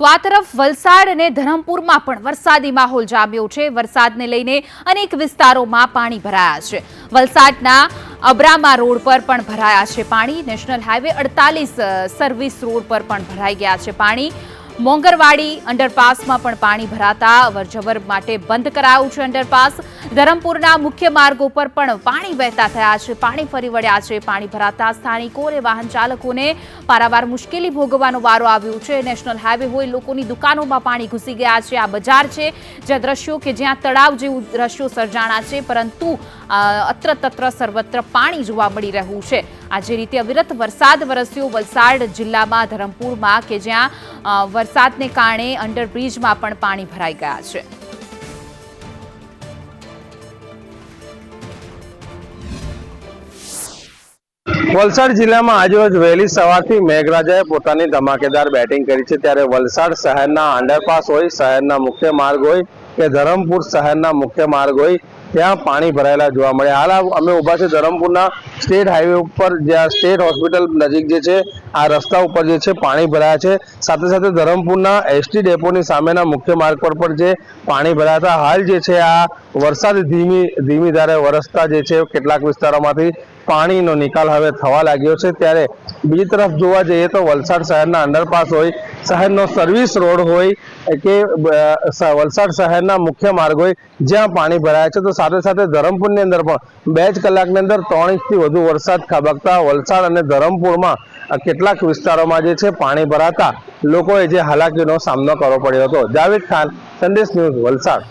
તો આ તરફ વલસાડ અને ધરમપુરમાં પણ વરસાદી માહોલ જામ્યો છે. વરસાદને લઈને અનેક વિસ્તારોમાં પાણી ભરાયા છે. વલસાડના અબ્રામા રોડ પર પણ ભરાયા છે પાણી. નેશનલ હાઈવે અડતાલીસ સર્વિસ રોડ પર પણ ભરાઈ ગયા છે પાણી. મોંગરવાડી અંડરપાસમાં પણ પાણી ભરાતા અવરજવર માટે બંધ કરાયું છે અંડરપાસ. ધરમપુરના મુખ્ય માર્ગો ઉપર પણ પાણી વહેતા થયા છે. પાણી ફરી વળ્યા છે. પાણી ભરાતા સ્થાનિકો અને વાહન ચાલકોને પારાવાર મુશ્કેલી ભોગવવાનો વારો આવ્યો છે. નેશનલ હાઈવે હોય લોકોની દુકાનોમાં પાણી ઘૂસી ગયા છે. આ બજાર છે, જ્યાં દ્રશ્યો કે જ્યાં તળાવ જેવું દ્રશ્યો સર્જાણા છે, પરંતુ અત્ર તત્ર સર્વત્ર પાણી જોવા મળી રહ્યું છે. આ રીતે અવિરત વરસાદ વરસ્યો. વલસાડ જિલ્લામાં, ધરમપુરમાં કે જ્યાં વરસાદને કારણે અંડરબ્રિજમાં પણ પાણી ભરાઈ ગયા છે. વલસાડ જિલ્લામાં આજરોજ વહેલી સવારથી મેઘરાજાએ પોતાની ધમાકેદાર બેટિંગ કરી છે. ત્યારે વલસાડ શહેરના અંડરપાસ હોય, શહેરના મુખ્ય માર્ગ હોય કે ધરમપુર શહેરના મુખ્ય માર્ગ હોય ત્યાં પાણી ભરાયેલા જોવા મળે. હાલ અમે ઊભા છે ધરમપુરના સ્ટેટ હાઈવે ઉપર, જ્યાં સ્ટેટ હોસ્પિટલ નજીક જે છે, આ રસ્તા ઉપર જે છે પાણી ભરાયા છે. સાથે સાથે ધરમપુરના એસટી ડેપોની સામેના મુખ્ય માર્ગ પર પણ જે પાણી ભરાયા હતા. હાલ જે છે આ વરસાદ ધીમી ધીમી ધારે વરસતા જે છે કેટલાક વિસ્તારોમાંથી પાણીનો નિકાલ હવે થવા લાગ્યો છે. ત્યારે બીજી તરફ જોવા જઈએ તો વલસાડ શહેરના અંડરપાસ હોય, શહેરનો સર્વિસ રોડ હોય કે વલસાડ શહેરના મુખ્ય માર્ગ હોય, જ્યાં પાણી ભરાયા છે. તો સાથે સાથે ધરમપુરની અંદર પણ બે જ કલાકની અંદર ત્રણ ઇંચથી વધુ વરસાદ ખાબકતા વલસાડ અને ધરમપુરમાં કેટલાક વિસ્તારોમાં જે છે પાણી ભરાતા લોકોએ જે હાલાકીનો સામનો કરવો પડ્યો હતો. જાવેદ ખાન, સંદેશ ન્યૂઝ વલસાડ.